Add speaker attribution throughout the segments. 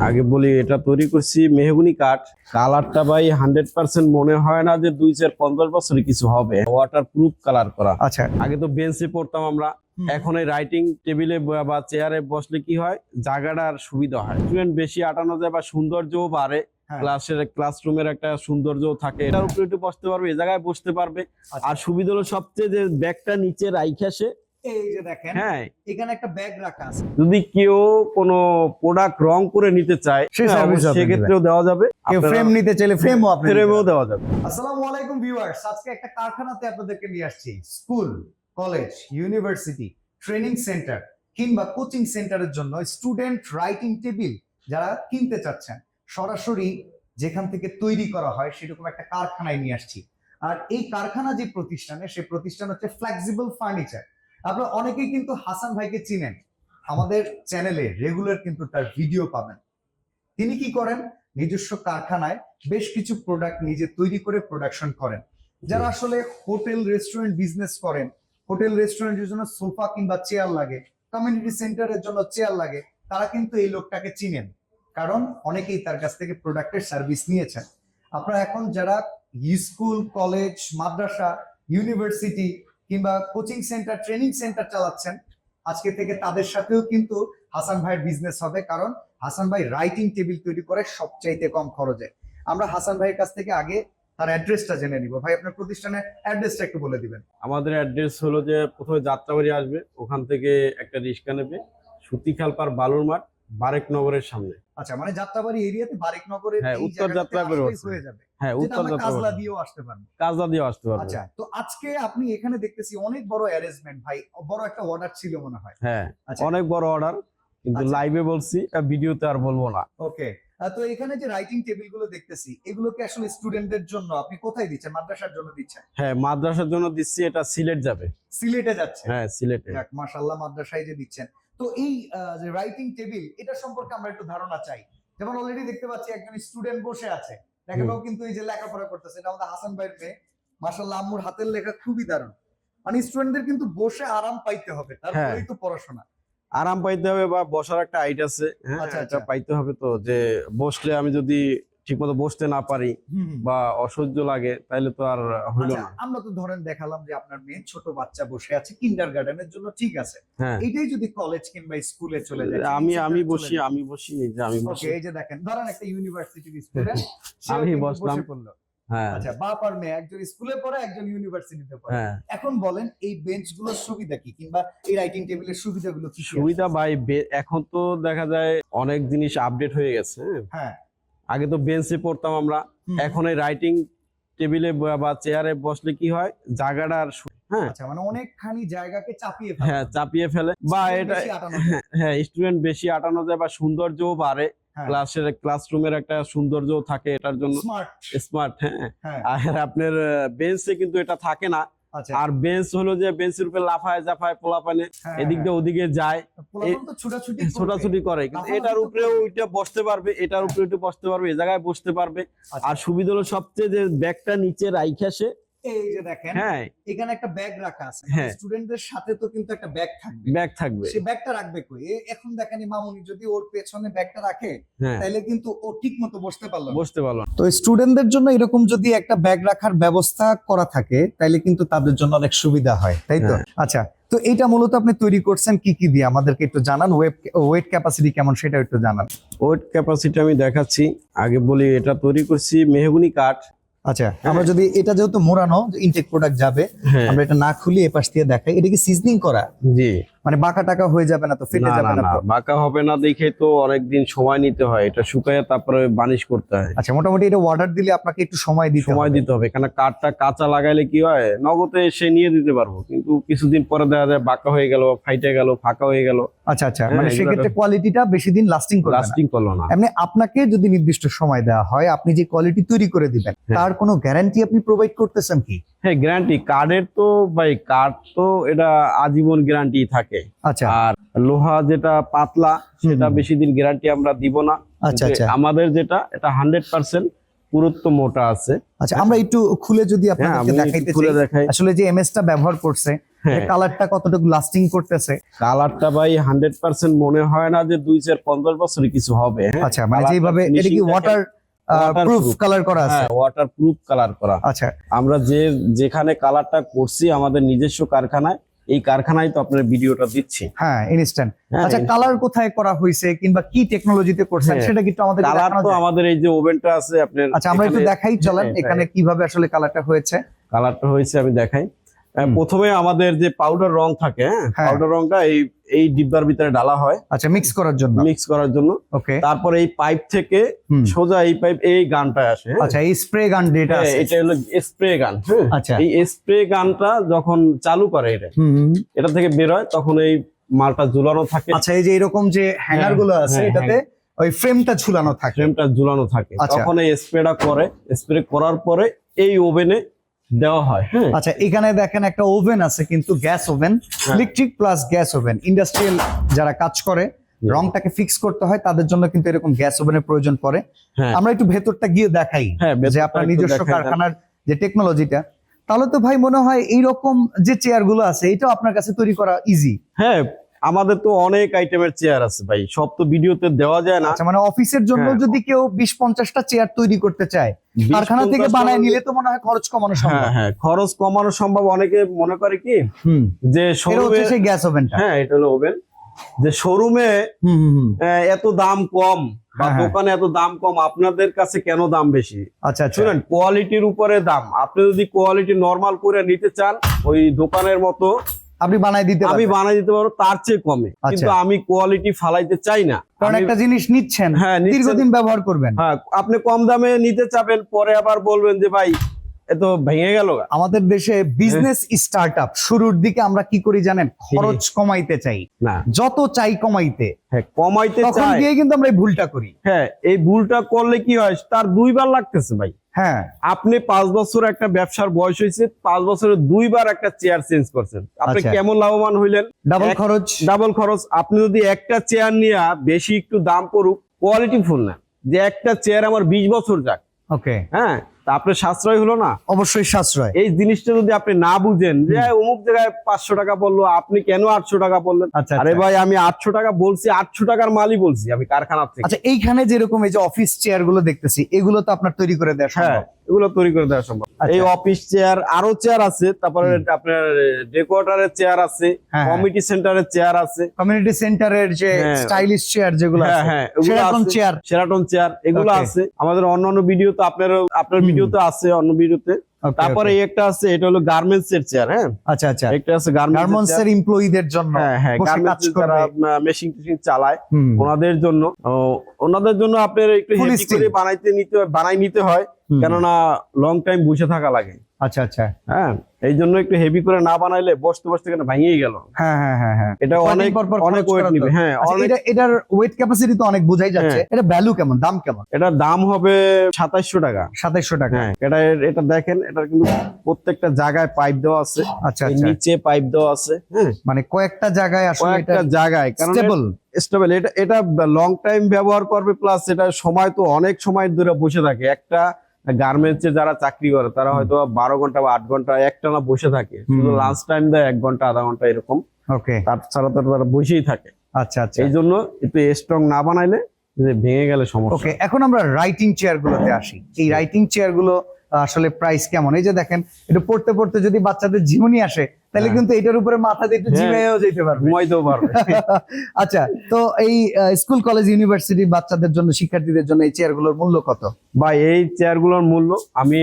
Speaker 1: আগে বলি এটা তৈরি করছি মেহগুনি কাঠ। কালারটা ভাই হান্ড্রেড পার্সেন্ট মনে হয় না যে দুই চার পঞ্চাশ বছরে কিছু হবে। ওয়াটার প্রুফ কালার করা।
Speaker 2: আচ্ছা।
Speaker 1: আগে তো বেঞ্চে পড়তাম আমরা। এখন এই রাইটিং টেবিলে বা চেয়ারে বসলে কি হয়? জায়গাটার সুবিধা হয়। স্টুডেন্ট বেশি আটানো যায় বা সৌন্দর্যও বাড়ে।
Speaker 2: হ্যাঁ।
Speaker 1: ক্লাসের ক্লাসরুমের একটা সৌন্দর্য থাকে। এটার উপরে একটু বসতে পারবে এ জায়গায় বসতে পারবে।
Speaker 2: আচ্ছা।
Speaker 1: আর সুবিধা হলো সবচেয়ে যে ব্যাগটা নিচে রাইখে আসে
Speaker 2: এই যে দেখেন
Speaker 1: হ্যাঁ।
Speaker 2: এখানে একটা ব্যাগ রাখা আছে।
Speaker 1: যদি কেউ কোনো প্রোডাক্ট রং করে নিতে চায়
Speaker 2: সেই
Speaker 1: হ্যাঁ, সেক্ষেত্রেও দেওয়া যাবে।
Speaker 2: ফ্রেম নিতে চাইলে ফ্রেমও
Speaker 1: ফ্রেমও দেওয়া যাবে।
Speaker 2: আসসালামু আলাইকুম ভিউয়ার্স আজকে একটা কারখানাতে আপনাদেরকে নিয়ে আসছি। School college university training centre কিংবা কোচিং সেন্টারের জন্য স্টুডেন্ট রাইটিং টেবিল যারা কিনতে চাচ্ছেন সরাসরি যেখান থেকে তৈরি করা হয় সেরকম একটা কারখানায় নিয়ে আসছি। আর এই কারখানা যে প্রতিষ্ঠানে সেই প্রতিষ্ঠান হচ্ছে ফ্লেক্সিবল ফার্নিচার আপনারা অনেকেই কিন্তু হাসান ভাইকে চিনেন। আমাদের চ্যানেলে রেগুলার কিন্তু তার ভিডিও পাবেন। তিনি কি করেন? নিজস্ব কারখানায় বেশ কিছু প্রোডাক্ট নিজে তৈরি করে প্রোডাকশন করেন। যারা আসলে হোটেল রেস্টুরেন্ট বিজনেস করেন হোটেল রেস্টুরেন্টের জন্য সোফা কিংবা চেয়ার লাগে কমিউনিটি সেন্টারের জন্য চেয়ার লাগে তারা কিন্তু এই লোকটাকে চিনেন। কারণ অনেকেই তার কাছ থেকে প্রোডাক্টের সার্ভিস নিয়েছেন। আপনারা এখন যারা স্কুল কলেজ মাদ্রাসা ইউনিভার্সিটি কিংবা কোচিং সেন্টার, ট্রেনিং সেন্টার চালাচ্ছেন। আজকে থেকে তাদের সাথেও কিন্তু হাসান ভাইয়ের বিজনেস হবে, কারণ হাসান ভাই রাইটিং টেবিল তৈরি করে সবচাইতে কম খরচে। আমরা হাসান ভাইয়ের কাছ থেকে আগে তার অ্যাড্রেসটা জেনে নিব। ভাই, আপনার প্রতিষ্ঠানের অ্যাড্রেসটা একটু বলে দিবেন।
Speaker 1: আমাদের অ্যাড্রেস হলো যে, প্রথমে যাত্রাবাড়ি আসবে, ওখান থেকে একটা রিক্সা নেবে। সুতিখালপার বালুর মাঠ বারেক নগরের সামনে।
Speaker 2: আচ্ছা মানে যাত্রাবাড়ি এরিয়াতে বারিকনগরের
Speaker 1: হ্যাঁ, উত্তর যাত্রাবাড়ি
Speaker 2: হয়ে যাবে।
Speaker 1: হ্যাঁ উত্তর
Speaker 2: কাজলা দিয়েও আসতে পারব।
Speaker 1: কাজলা দিয়ে আসতে পারবে।
Speaker 2: আচ্ছা তো আজকে আপনি এখানে দেখতেছি অনেক বড় অ্যারেঞ্জমেন্ট ভাই। বড় একটা অর্ডার ছিল মনে হয়।
Speaker 1: হ্যাঁ
Speaker 2: আচ্ছা।
Speaker 1: অনেক বড় অর্ডার কিন্তু
Speaker 2: আচ্ছা।
Speaker 1: লাইভে বলছি আর ভিডিওতে আর বলব না।
Speaker 2: ওকে। তো এখানে যে রাইটিং টেবিলগুলো দেখতেছি এগুলোকে আসলে স্টুডেন্টদের জন্য? আপনি কোথায় দিচ্ছেন? মাদ্রাসার জন্য দিচ্ছেন?
Speaker 1: হ্যাঁ মাদ্রাসার জন্য দিচ্ছি এটা সিলেট যাবে।
Speaker 2: সিলেটে যাচ্ছে।
Speaker 1: হ্যাঁ সিলেটে।
Speaker 2: মাশাআল্লাহ মাদ্রাসায় যে দিচ্ছেন। তো এই যে রাইটিং টেবিল এটা সম্পর্কে আমরা একটু ধারণা চাই। যেমন অলরেডি দেখতে পাচ্ছি একজন স্টুডেন্ট বসে আছে। দেখা গেল কিন্তু এই যে লেখাপড়া করতেছে এটা আমাদের হাসান ভাইয়ের মেয়ে। মাশাআল্লাহ আম্মুর হাতের লেখা খুবই দারুণ। মানে স্টুডেন্টদের কিন্তু বসে আরাম পাইতে হবে তারপরেই তো পড়াশোনা।
Speaker 1: আরাম পাইতে হবে বা বসার একটা আইট আছে হ্যাঁ
Speaker 2: আচ্ছা, আচ্ছা।
Speaker 1: পাইতে হবে তো যে বসলে আমি যদি ঠিকমতো বসতে না পারি বা অসহ্য লাগে তাহলে তো আর হইল
Speaker 2: আচ্ছা,
Speaker 1: না।
Speaker 2: আমরা তো ধরেন দেখালাম যে আপনার মেয়ে ছোট বাচ্চা বসে আছে কিন্ডার গার্ডেনের জন্য ঠিক আছে।
Speaker 1: হ্যাঁ।
Speaker 2: এটাই যদি কলেজ কিংবা স্কুলে চলে যায়
Speaker 1: আমি আমি বসি আমি বসি এই যে আমি বসি।
Speaker 2: এই যে দেখেন ধরেন একটা ইউনিভার্সিটির স্টুডেন্ট
Speaker 1: আমি বসলাম। হ্যাঁ।
Speaker 2: আচ্ছা বাপ আর মেয়ে একজন স্কুলে পড়ে একজন ইউনিভার্সিটিতে পড়ে।
Speaker 1: হ্যাঁ।
Speaker 2: এখন বলেন এই বেঞ্চগুলোর সুবিধা কি? কিংবা এই রাইটিং টেবিলের সুবিধাগুলো কি কি
Speaker 1: সুবিধা ভাই বে- এখন তো দেখা যায় অনেক জিনিস আপডেট হয়ে গেছে। হ্যাঁ।
Speaker 2: হ্যাঁ
Speaker 1: আগে তো বেঞ্চে পড়তাম আমরা। এখন এই রাইটিং টেবিলে বা চেয়ারে বসলে কি হয়? জায়গাটার সু- হ্যাঁ।
Speaker 2: আচ্ছা মানে অনেকখানি জায়গাকে চাপিয়ে
Speaker 1: হ্যাঁ চাপিয়ে ফেলে। বা এটা। হ্যাঁ স্টুডেন্ট বেশি আটানো যায় বা সৌন্দর্যও বাড়ে।
Speaker 2: হ্যাঁ।
Speaker 1: ক্লাসের ক্লাসরুমের একটা থাকে এটার জন্য।
Speaker 2: স্মার্ট
Speaker 1: স্মার্ট হ্যাঁ।
Speaker 2: হ্যাঁ।
Speaker 1: আর আপনার বেঞ্চে কিন্তু এটা থাকে না। আর বেঞ্চ হলো যে বেঞ্চের উপরে লাফায় জাফায় পোলাপানে
Speaker 2: হ্যাঁ,
Speaker 1: এদিক দিয়ে ওদিকে যায়।
Speaker 2: হ্যাঁ। ছোটাছুটি
Speaker 1: করে কিন্তু এটার উপরে ওইটা বসতে পারবে এটার উপরে ওইটা বসতে পারবে এ জায়গায় বসতে পারবে।
Speaker 2: আচ্ছা,
Speaker 1: আর সুবিধা হলো সবচেয়ে যে ব্যাগটা নিচে রাইখে
Speaker 2: এই যে দেখেন
Speaker 1: হ্যাঁ।
Speaker 2: এখানে একটা ব্যাগ রাখা আছে।
Speaker 1: হ্যাঁ।
Speaker 2: স্টুডেন্টদের সাথে তো কিন্তু একটা ব্যাগ থাকবে।
Speaker 1: ব্যাগ থাকবে।
Speaker 2: সে ব্যাগটা রাখবে কই? এখন দেখেন মামুনি যদি ওর পেছনে ব্যাগটা রাখে
Speaker 1: হ্যাঁ।
Speaker 2: তাহলে কিন্তু ও ঠিক মতো বসতে পারল।
Speaker 1: বসতে পারল
Speaker 2: তো স্টুডেন্টদের জন্য এরকম যদি একটা ব্যাগ রাখার ব্যবস্থা করা থাকে তাহলে কিন্তু তাদের জন্য অনেক সুবিধা হয় তাই তো?
Speaker 1: হ্যাঁ।
Speaker 2: আচ্ছা তো এটা মূলত আপনি তৈরি করছেন কি কি দিয়ে? আমাদেরকে একটু জানান ওয়েব ওয়েট ক্যাপাসিটি কেমন সেটা একটু জানান।
Speaker 1: ওয়েট ক্যাপাসিটি আমি দেখাচ্ছি। আগে বলি এটা তৈরি করছি মেহগুনি কাঠ।
Speaker 2: আচ্ছা আমরা যদি এটা যেহেতু মোড়ানো ইনটেক প্রোডাক্ট যাবে
Speaker 1: হ্যাঁ।
Speaker 2: আমরা এটা না খুলি এপাশ দিয়ে দেখাই এটা কি সিজনিং করা?
Speaker 1: জি।
Speaker 2: মানে বাঁকা টাকা হয়ে যাবে না তো ফেটে যাবে
Speaker 1: না বাঁকা হবে না দেখে তো অনেকদিন সময় নিতে হয়। এটা শুকায় তারপরে বানিশ করতে হয়।
Speaker 2: আচ্ছা মোটামুটি এটা অর্ডার দিলে আপনাকে একটু সময় দিতে
Speaker 1: সময় দিতে হবে এখানে কাঠটা কাঁচা লাগাইলে কি হয় নগদে এসে নিয়ে দিতে পারব। কিন্তু কিছুদিন পরে দেখা যায় বাঁকা হয়ে গেল ফাইটে গেল ফাঁকা হয়ে গেল।
Speaker 2: আচ্ছা আচ্ছা
Speaker 1: হ্যাঁ,
Speaker 2: মানে সেক্ষেত্রে কোয়ালিটিটা বেশি দিন লাস্টিং করবে
Speaker 1: লাস্টিং করল না।
Speaker 2: এমনি আপনাকে যদি নির্দিষ্ট সময় দেওয়া হয় আপনি যে কোয়ালিটি তৈরি করে দিবেন
Speaker 1: হ্যাঁ।
Speaker 2: তার কোনো গ্যারান্টি আপনি প্রোভাইড করতেছেন কি?
Speaker 1: হ্যাঁ গ্যারান্টি কার্ডের তো ভাই কার্ড তো এটা আজীবন গ্যারান্টি থাকে।
Speaker 2: আচ্ছা।
Speaker 1: আর লোহা যেটা পাতলা সেটা বেশি দিন গ্যারান্টি আমরা দিব না।
Speaker 2: আচ্ছা আচ্ছা।
Speaker 1: আমাদের যেটা এটা হান্ড্রেড পার্সেন্ট পুরুত্ব মোটা আছে।
Speaker 2: আচ্ছা আমরা একটু খুলে যদি
Speaker 1: হ্যাঁ
Speaker 2: আপনাদেরকে দেখাইতে
Speaker 1: খুলে দেখাই।
Speaker 2: আসলে যে এমএস টা ব্যবহার করছে
Speaker 1: হ্যাঁ।
Speaker 2: কালারটা কতটুকু লাস্টিং করতেছে?
Speaker 1: কালারটা ভাই হান্ড্রেড পার্সেন্ট মনে হয় না যে দুই চার পঞ্চাশ বছরে কিছু হবে হ্যাঁ।
Speaker 2: আচ্ছা মানে যেভাবে এটা কি ওয়াটার। প্রুফ কালার করা আছে।
Speaker 1: হ্যাঁ ওয়াটার প্রুফ কালার করা।
Speaker 2: আচ্ছা।
Speaker 1: আমরা যে যেখানে কালারটা করছি আমাদের নিজস্ব কারখানায় এই কারখানায় তো আপনার ভিডিওটা দিচ্ছি।
Speaker 2: হ্যাঁ ইনস্ট্যান্ট
Speaker 1: হ্যাঁ,
Speaker 2: আচ্ছা কালার কোথায় করা হয়েছে কিংবা কি টেকনোলজিতে করছেন
Speaker 1: হ্যাঁ,
Speaker 2: সেটা কিন্তু আমাদের
Speaker 1: কালার তো আমাদের এই যে ওভেনটা আছে আপনার
Speaker 2: আচ্ছা আমরা একটু দেখাই চলেন।
Speaker 1: হ্যাঁ,
Speaker 2: এখানে কীভাবে আসলে কালারটা হয়েছে?
Speaker 1: কালারটা হয়েছে আমি দেখাই। প্রথমে আমাদের যে পাউডার রং থাকে হ্যাঁ
Speaker 2: হ্যাঁ।
Speaker 1: পাউডার রংটা এই এই ডিব্বার ভিতরে ডালা হয়।
Speaker 2: আচ্ছা মিক্স করার জন্য।
Speaker 1: মিক্স করার জন্য।
Speaker 2: ওকে
Speaker 1: তারপরে এই পাইপ থেকে সোজা এই পাইপ এই গানটা আসে হ্যাঁ?
Speaker 2: আচ্ছা এই স্প্রে গান যেটা
Speaker 1: হ্যাঁ,
Speaker 2: আছে।
Speaker 1: এটা হলো স্প্রে গান হ্যাঁ
Speaker 2: আচ্ছা।
Speaker 1: এই স্প্রে গানটা যখন চালু করে এটা। এটা থেকে বের হয় তখন এই মালটা ঝুলানো থাকে।
Speaker 2: আচ্ছা এই যে এরকম যে হ্যাঙ্গারগুলো আছে
Speaker 1: হ্যাঁ,
Speaker 2: এটাতে ওই ফ্রেমটা ঝুলানো থাকে।
Speaker 1: ফ্রেমটা ঝুলানো থাকে।
Speaker 2: আচ্ছা।
Speaker 1: তখন এই স্প্রেটা করে স্প্রে করার পরে এই ওভেনে দেওয়া হয় হ্যাঁ।
Speaker 2: আচ্ছা এখানে দেখেন একটা ওভেন আছে কিন্তু গ্যাস ওভেন
Speaker 1: হ্যাঁ।
Speaker 2: Electric plus gas oven. Industrial যারা কাজ করে রংটাকে ফিক্স করতে হয় তাদের জন্য কিন্তু এরকম গ্যাস ওভেনের প্রয়োজন পড়ে।
Speaker 1: হ্যাঁ।
Speaker 2: আমরা একটু ভেতরটা গিয়ে দেখাই যে আপনার নিজস্ব কারখানার যে টেকনোলজিটা তাহলে তো ভাই মনে হয় এইরকম যে চেয়ারগুলো আছে এটাও আপনার কাছে তৈরি করা ইজি
Speaker 1: হ্যাঁ আমাদের তো অনেক আইটেমের চেয়ার আছে ভাই সব তো ভিডিওতে দেওয়া যায় না।
Speaker 2: আচ্ছা মানে অফিসের জন্য
Speaker 1: হ্যাঁ।
Speaker 2: যদি কেউ বিশ পঞ্চাশটা চেয়ার তৈরি করতে চায় কারখানা থেকে বানায় নিলে তো মনে হয় খরচ কমানো সম্ভব।
Speaker 1: হ্যাঁ হ্যাঁ খরচ কমানো সম্ভব। অনেকে মনে করে কি যে শোরুমে
Speaker 2: সেই গ্যাস ওভেনটা
Speaker 1: হ্যাঁ এটা হলো ওভেন যে শোরুমে। এত দাম কম বা
Speaker 2: হ্যাঁ।
Speaker 1: দোকানে এত দাম কম আপনাদের কাছে কেন দাম বেশি?
Speaker 2: আচ্ছা আচ্ছা।
Speaker 1: শুনেন কোয়ালিটির উপরে দাম। আপনি যদি কোয়ালিটি নরমাল করে নিতে চান ওই দোকানের মতো
Speaker 2: আপনি বানাই দিতে
Speaker 1: আমি বানাই দিতে পারব তার চেয়ে কমে।
Speaker 2: আচ্ছা।
Speaker 1: কিন্তু আমি কোয়ালিটি ফালাইতে চাই না।
Speaker 2: কারণ একটা জিনিস নিচ্ছেন
Speaker 1: হ্যাঁ
Speaker 2: দীর্ঘদিন ব্যবহার করবেন।
Speaker 1: হ্যাঁ আপনি কম দামে নিতে চাবেন পরে আবার বলবেন যে ভাই এ তো ভেঙে গেল
Speaker 2: আমাদের দেশে বিজনেস স্টার্ট আপ শুরুর দিকে আমরা কি করি জানেন? খরচ কমাইতে চাই।
Speaker 1: না।
Speaker 2: যত চাই কমাইতে।
Speaker 1: হ্যাঁ কমাইতে
Speaker 2: তখন
Speaker 1: চাই।
Speaker 2: গিয়ে কিন্তু আমরা এই ভুলটা করি।
Speaker 1: হ্যাঁ এই ভুলটা করলে কি হয়? তার দুইবার লাগতেছে ভাই।
Speaker 2: হ্যাঁ।
Speaker 1: আপনি পাঁচ বছর একটা ব্যবসার বয়স হয়েছে পাঁচ বছরে দুইবার একটা চেয়ার চেঞ্জ করছেন। আপনি
Speaker 2: আচ্ছা।
Speaker 1: কেমন লাভবান হইলেন?
Speaker 2: ডাবল খরচ।
Speaker 1: ডাবল খরচ। আপনি যদি একটা চেয়ার নিয়ে বেশি একটু দাম করুক কোয়ালিটি ফুল না। যে একটা চেয়ার আমার বিশ বছর যাক।
Speaker 2: ওকে
Speaker 1: হ্যাঁ। তা আপনার সাশ্রয় হলো না?
Speaker 2: অবশ্যই সাশ্রয়।
Speaker 1: এই জিনিসটা যদি আপনি না বুঝেন যে অমুক জায়গায় পাঁচশো টাকা বলল আপনি কেন আটশো টাকা বললেন
Speaker 2: আচ্ছা
Speaker 1: আরে
Speaker 2: আচ্ছা।
Speaker 1: ভাই আমি আটশো টাকা বলছি আটশো টাকার মালই বলছি আমি কারখানার থেকে।
Speaker 2: আচ্ছা এইখানে যেরকম এই যে অফিস চেয়ারগুলো দেখতেছি এগুলো তো আপনার তৈরি করে দেওয়া
Speaker 1: হ্যাঁ
Speaker 2: সম্ভব?
Speaker 1: এগুলো তৈরি করে দেওয়া সম্ভব।
Speaker 2: আচ্ছা।
Speaker 1: এই অফিস চেয়ার আরও চেয়ার আছে তারপরে আপনার ডেকোয়াটারের চেয়ার আছে। কমিটি সেন্টারের চেয়ার আছে।
Speaker 2: কমিউনিটি সেন্টারের যে। স্টাইলিশ চেয়ার যেগুলো আছে
Speaker 1: হ্যাঁ
Speaker 2: চেয়ার
Speaker 1: সেরাটন চেয়ার এগুলো আছে। আমাদের অন্যান্য ভিডিও তো আপনার আপনার। ভিডিওতে আছে অন্য ভিডিওতে। তারপরে একটা আছে এটা হলো গার্মেন্টস এর চেয়ার হ্যাঁ?
Speaker 2: আচ্ছা আচ্ছা।
Speaker 1: একটা আছে
Speaker 2: গার্মেন্টস এর এমপ্লয়ীদের জন্য
Speaker 1: হ্যাঁ হ্যাঁ গার্মেন্টস যারা মেশিন টেশিন চালায় ওনাদের জন্য ওনাদের জন্য আপনার একটু হেভি করে বানাইতে নিতে হয় বানাই নিতে হয় কেননা লং টাইম বসে থাকা লাগে।
Speaker 2: আচ্ছা আচ্ছা।
Speaker 1: হ্যাঁ এই জন্য একটু হেভি করে না বানাইলে বসতে বসতে কেন ভেঙেই গেল।
Speaker 2: হ্যাঁ হ্যাঁ হ্যাঁ হ্যাঁ।
Speaker 1: এটা অনেক অনেক ওয়েট নিবে। হ্যাঁ
Speaker 2: আচ্ছা, এটা এটার ওয়েট ক্যাপাসিটি তো অনেক বোঝাই যাচ্ছে। এটা ভ্যালু কেমন? দাম কেমন?
Speaker 1: এটার দাম হবে সাতাইশশো টাকা।
Speaker 2: সাতাইশশো টাকা।
Speaker 1: হ্যাঁ এটা এটা দেখেন এটা কিন্তু প্রত্যেকটা জায়গায় পাইপ দেওয়া আছে।
Speaker 2: আচ্ছা আচ্ছা।
Speaker 1: নিচে পাইপ দেওয়া আছে হ্যাঁ।
Speaker 2: মানে কয়েকটা জায়গায় আসলে এটা
Speaker 1: কয়েকটা জায়গায় কারণ
Speaker 2: স্টেবল
Speaker 1: স্টেবল এটা এটা লং টাইম ব্যবহার করবে প্লাস এটা সময় তো অনেক সময় ধরে বসে থাকে। একটা গার্মেন্টস এ যারা চাকরি করে তারা হয়তো বারো ঘণ্টা বা আট ঘণ্টা একটানা বসে থাকে। শুধু লাঞ্চ টাইম দেয় এক ঘণ্টা আধা ঘণ্টা এরকম।
Speaker 2: ওকে
Speaker 1: তাছাড়া তো তারা বসেই থাকে।
Speaker 2: আচ্ছা আচ্ছা।
Speaker 1: এই জন্য একটু স্ট্রং না বানাইলে যে ভেঙে গেলে সমস্যা।
Speaker 2: ওকে এখন আমরা রাইটিং চেয়ার গুলোতে আসি। এই রাইটিং চেয়ারগুলো আসলে প্রাইস কেমন? এই যে দেখেন এটা পড়তে পড়তে যদি বাচ্চাদের জীবনী আসে তাহলে
Speaker 1: হ্যাঁ।
Speaker 2: কিন্তু এটার উপরে মাথা দিয়ে একটু
Speaker 1: হ্যাঁ।
Speaker 2: ঝিমেও যেতে পারবে।
Speaker 1: ঘুমাইতেও পারবে।
Speaker 2: আচ্ছা তো এই স্কুল কলেজ ইউনিভার্সিটি বাচ্চাদের জন্য শিক্ষার্থীদের জন্য এই চেয়ারগুলোর মূল্য কত?
Speaker 1: বা এই চেয়ারগুলোর মূল্য আমি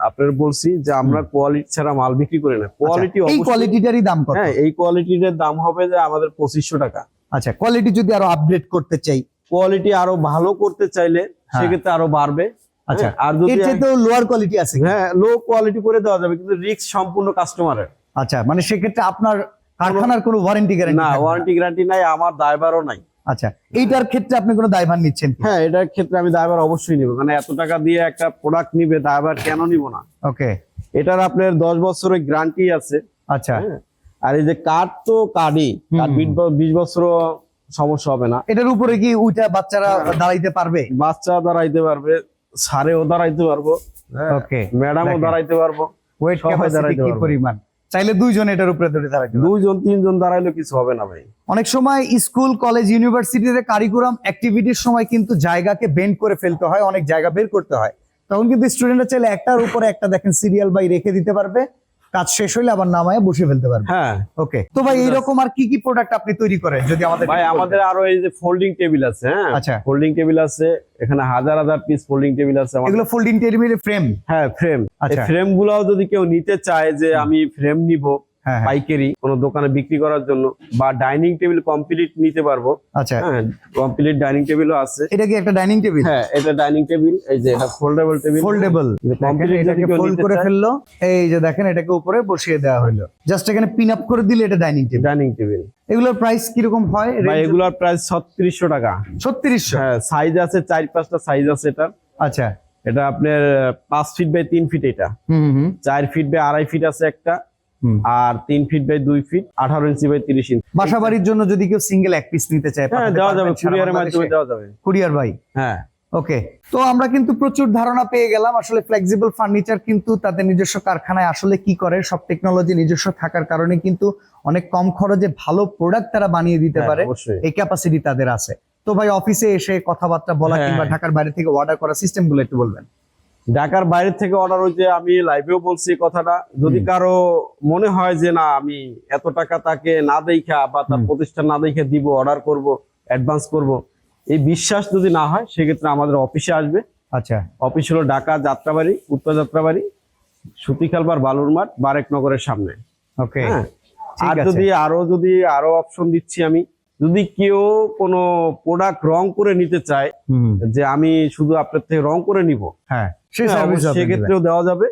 Speaker 1: আপনার বলছি যে আমরা কোয়ালিটি ছাড়া মাল বিক্রি করি না। কোয়ালিটি
Speaker 2: আচ্ছা, এই কোয়ালিটিটারই দাম কত?
Speaker 1: হ্যাঁ এই কোয়ালিটির দাম হবে যে আমাদের পঁচিশশো টাকা।
Speaker 2: আচ্ছা কোয়ালিটি যদি আরও আপডেট করতে চাই।
Speaker 1: কোয়ালিটি আরও ভালো করতে চাইলে
Speaker 2: হ্যাঁ।
Speaker 1: সেক্ষেত্রে আরও বাড়বে।
Speaker 2: আচ্ছা
Speaker 1: হ্যাঁ, আর যদি
Speaker 2: এর তো লোয়ার কোয়ালিটি আছে
Speaker 1: হ্যাঁ লো কোয়ালিটি করে দেওয়া যাবে কিন্তু রিস্ক সম্পূর্ণ কাস্টমারের
Speaker 2: আচ্ছা মানে সেক্ষেত্রে আপনার কারখানার কোনো ওয়ারেন্টি গ্যারান্টি
Speaker 1: না ওয়ারেন্টি গ্যারান্টি নাই আমার দায়ভারও নাই।
Speaker 2: আচ্ছা এইটার ক্ষেত্রে আপনি কোনো দায়ভার নিচ্ছেন
Speaker 1: হ্যাঁ এটার ক্ষেত্রে আমি দায়ভার অবশ্যই নিব মানে এত টাকা দিয়ে একটা প্রোডাক্ট নিবে দায়ভার কেন নিব না?
Speaker 2: ওকে।
Speaker 1: এটার আপনার দশ বছরের গ্যারান্টি আছে।
Speaker 2: আচ্ছা।
Speaker 1: হ্যাঁ। আর এই যে কাঠ তো কাঠই কাঠ
Speaker 2: হুম।
Speaker 1: বিশ ব- সমস্যা হবে না।
Speaker 2: এটার উপরে কি ওইটা বাচ্চারা
Speaker 1: হ্যাঁ।
Speaker 2: দাঁড়াইতে পারবে?
Speaker 1: বাচ্চা দাঁড়াইতে পারবে সারেও দাঁড়াইতে পারব
Speaker 2: ওকে
Speaker 1: ম্যাডামও দাঁড়াইতে পারব
Speaker 2: ওয়েট ক্যাপাসিটি কি পরিমাণ? চাইলে দুইজন এটার উপরে ধরে দাঁড়াইতে।
Speaker 1: দুইজন তিনজন দাঁড়াইলে কিছু হবে না ভাই।
Speaker 2: অনেক সময় স্কুল কলেজ ইউনিভার্সিটিতে কারিকুলাম অ্যাক্টিভিটির সময় কিন্তু জায়গাকে বেন্ড করে ফেলতে হয় অনেক জায়গা বের করতে হয়। তখন কিন্তু স্টুডেন্টরা চাইলে একটার উপরে একটা দেখেন সিরিয়াল বাই রেখে দিতে পারবে। কাজ শেষ হইলে আবার নামায় বসে ফেলতে পারবে।
Speaker 1: হ্যাঁ।
Speaker 2: ওকে। তো ভাই এইরকম আর কি কি প্রোডাক্ট আপনি তৈরি করেন যদি আমাদের
Speaker 1: ভাই আমাদের আরও এই যে ফোল্ডিং টেবিল আছে হ্যাঁ?
Speaker 2: আচ্ছা।
Speaker 1: ফোল্ডিং টেবিল আছে এখানে হাজার হাজার পিস ফোল্ডিং টেবিল আছে আমাদের।
Speaker 2: এগুলো ফোল্ডিং টেবিলের ফ্রেম
Speaker 1: হ্যাঁ ফ্রেম
Speaker 2: আচ্ছা।
Speaker 1: ফ্রেম গুলাও যদি কেউ নিতে চায় যে আমি ফ্রেম নিব পাইকারি কোনো দোকানে বিক্রি করার জন্য বা ডাইনিং টেবিল কমপ্লিট নিতে পারব।
Speaker 2: আচ্ছা।
Speaker 1: হ্যাঁ কমপ্লিট ডাইনিং টেবিলও আছে।
Speaker 2: এটা কি একটা ডাইনিং টেবিল?
Speaker 1: হ্যাঁ এটা ডাইনিং টেবিল এই যে এটা ফোল্ডেবল টেবিল।
Speaker 2: ফোল্ডেবল
Speaker 1: কমপ্লিট
Speaker 2: এটাকে ফোল্ড করে ফেলল। এই যে দেখেন এটাকে উপরে বসিয়ে দেওয়া হলো জাস্ট এখানে পিন আপ করে দিলে এটা ডাইনিং টেবিল।
Speaker 1: Dining table.
Speaker 2: এগুলোর প্রাইস কীরকম হয়?
Speaker 1: ভাই এগুলোর প্রাইস ছত্রিশশো টাকা।
Speaker 2: ছত্রিশশো?
Speaker 1: হ্যাঁ সাইজ আছে চার পাঁচটা সাইজ আছে এটা
Speaker 2: আচ্ছা।
Speaker 1: এটা আপনার পাঁচ ফিট বাই তিন ফিট এটা।
Speaker 2: হুম হুম
Speaker 1: চার ফিট বাই আড়াই ফিট আছে একটা। আর তিন ফিট বাই দুই ফিট আঠারো ইঞ্চি বাই তিরিশ ইঞ্চি
Speaker 2: বাসা বাড়ির জন্য যদি কেউ সিঙ্গেল এক পিস নিতে চায়
Speaker 1: হ্যাঁ দেওয়া যাবে কুরিয়ারের মাধ্যমে দেওয়া যাবে।
Speaker 2: কুরিয়ার ভাই?
Speaker 1: হ্যাঁ।
Speaker 2: ওকে তো আমরা কিন্তু প্রচুর ধারণা পেয়ে গেলাম আসলে ফ্লেক্সিবল ফার্নিচার কিন্তু তাদের নিজস্ব কারখানায় আসলে কি করে সব টেকনোলজি নিজস্ব থাকার কারণে কিন্তু অনেক কম খরচে ভালো প্রোডাক্ট তারা বানিয়ে দিতে
Speaker 1: হ্যাঁ,
Speaker 2: পারে। এই ক্যাপাসিটি তাদের আছে। তো ভাই অফিসে এসে কথাবার্তা বলা
Speaker 1: হ্যাঁ।
Speaker 2: কিংবা ঢাকার বাইরে থেকে অর্ডার করার সিস্টেমগুলো একটু বলবেন।
Speaker 1: ঢাকার বাইরে থেকে অর্ডার হয়েছে আমি লাইভেও বলছি কথাটা। যদি কারও মনে হয় যে না আমি এত টাকা তাকে না দেখা বা তার। প্রতিষ্ঠান না দেখে দিব অর্ডার করব অ্যাডভান্স করব এই বিশ্বাস যদি না হয় সেক্ষেত্রে আমাদের অফিসে আসবে।
Speaker 2: আচ্ছা।
Speaker 1: অফিস হলো ঢাকা যাত্রাবাড়ি উত্তর যাত্রাবাড়ি সুতিখালবার বালুর মাঠ বারেক নগরের সামনে।
Speaker 2: ওকে।
Speaker 1: হ্যাঁ? আর যদি আরও যদি আরও অপশন দিচ্ছি আমি যদি কেউ কোনো প্রোডাক্ট রং করে নিতে চায় যে আমি শুধু আপনার থেকে রং করে নিব
Speaker 2: হ্যাঁ। সেই
Speaker 1: হ্যাঁ,
Speaker 2: সার্ভিস
Speaker 1: সেক্ষেত্রেও দেওয়া যাবে।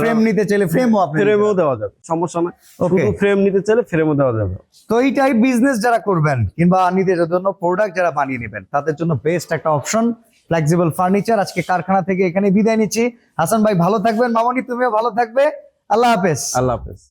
Speaker 2: ফ্রেম নিতে চাইলে ফ্রেমও আপনি
Speaker 1: ফ্রেমও দেওয়া যাবে সমস্যা নাই। শুধু ফ্রেম নিতে চাইলে ফ্রেমও দেওয়া যাবে।
Speaker 2: তো এই টাইপ বিজনেস যারা করবেন কিংবা নিতে জন্য প্রোডাক্ট যারা বানিয়ে নেবেন তাদের জন্য বেস্ট একটা অপশন ফ্লেক্সিবল ফার্নিচার আজকে কারখানা থেকে এখানে বিদায় নিচ্ছি। হাসান ভাই ভালো থাকবেন। মামনি তুমিও ভালো থাকবে। আল্লাহ হাফেজ।
Speaker 1: আল্লাহ হাফেজ।